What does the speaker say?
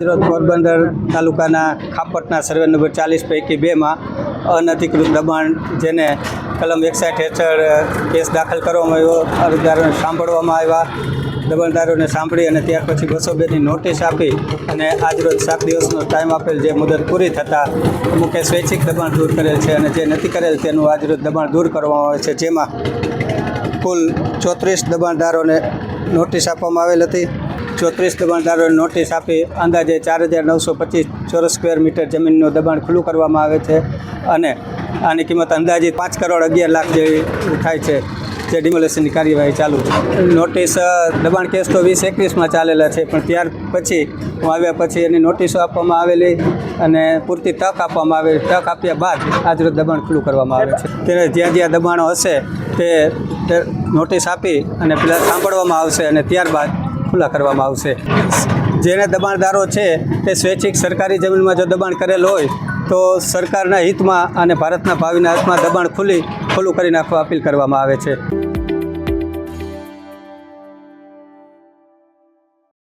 રોજ પોરબંદર તાલુકાના ખાપટના survey number ચાલીસ પૈકી બેમાં અનધિકૃત દબાણ જેને કલમ એકસાઠ હેઠળ કેસ દાખલ કરવામાં આવ્યો. અરજદારોને સાંભળવામાં આવ્યા. દબાણદારોને સાંભળી અને ત્યાર પછી બસો બેની નોટિસ આપી અને આજરોજ સાત દિવસનો ટાઈમ આપેલ જે મુદત પૂરી થતાં અમુકે સ્વૈચ્છિક દબાણ દૂર કરેલ છે અને જે નથી કરેલ તેનું આજરોજ દબાણ દૂર કરવામાં આવે છે. જેમાં કુલ ચોત્રીસ દબાણદારોને નોટિસ આપવામાં આવેલ હતી. ચોત્રીસ દબાણદારોને નોટિસ આપી. અંદાજે ચાર હજાર નવસો પચીસ ચોરસ સ્ક્વેર મીટર જમીનનું દબાણ ખુલ્લું કરવામાં આવે છે અને આની કિંમત અંદાજિત પાંચ કરોડ અગિયાર લાખ જેવી થાય છે. જે ડિમોલેશનની કાર્યવાહી ચાલુ છે. નોટિસ દબાણ કેસ તો વીસ એકવીસમાં ચાલેલા છે, પણ ત્યાર પછી, હું આવ્યા પછી એની નોટિસો આપવામાં આવેલી અને પૂરતી તક આપવામાં આવેલી. તક આપ્યા બાદ આજરોજ દબાણ ખુલ્લું કરવામાં આવે છે. ત્યારે જ્યાં જ્યાં દબાણો હશે તે નોટિસ આપી અને પેલા સાંભળવામાં આવશે અને ત્યારબાદ ખુલ્લા કરવામાં આવશે. જેને દબાણદારો છે, તે સ્વૈચ્છિક સરકારી જમીનમાં જો દબાણ કરેલ હોય, તો સરકારના હિતમાં અને ભારતના ભાવિના હિતમાં દબાણ ખુલ્લી ખુલ્લું કરી નાખવા અપીલ કરવામાં આવે છે.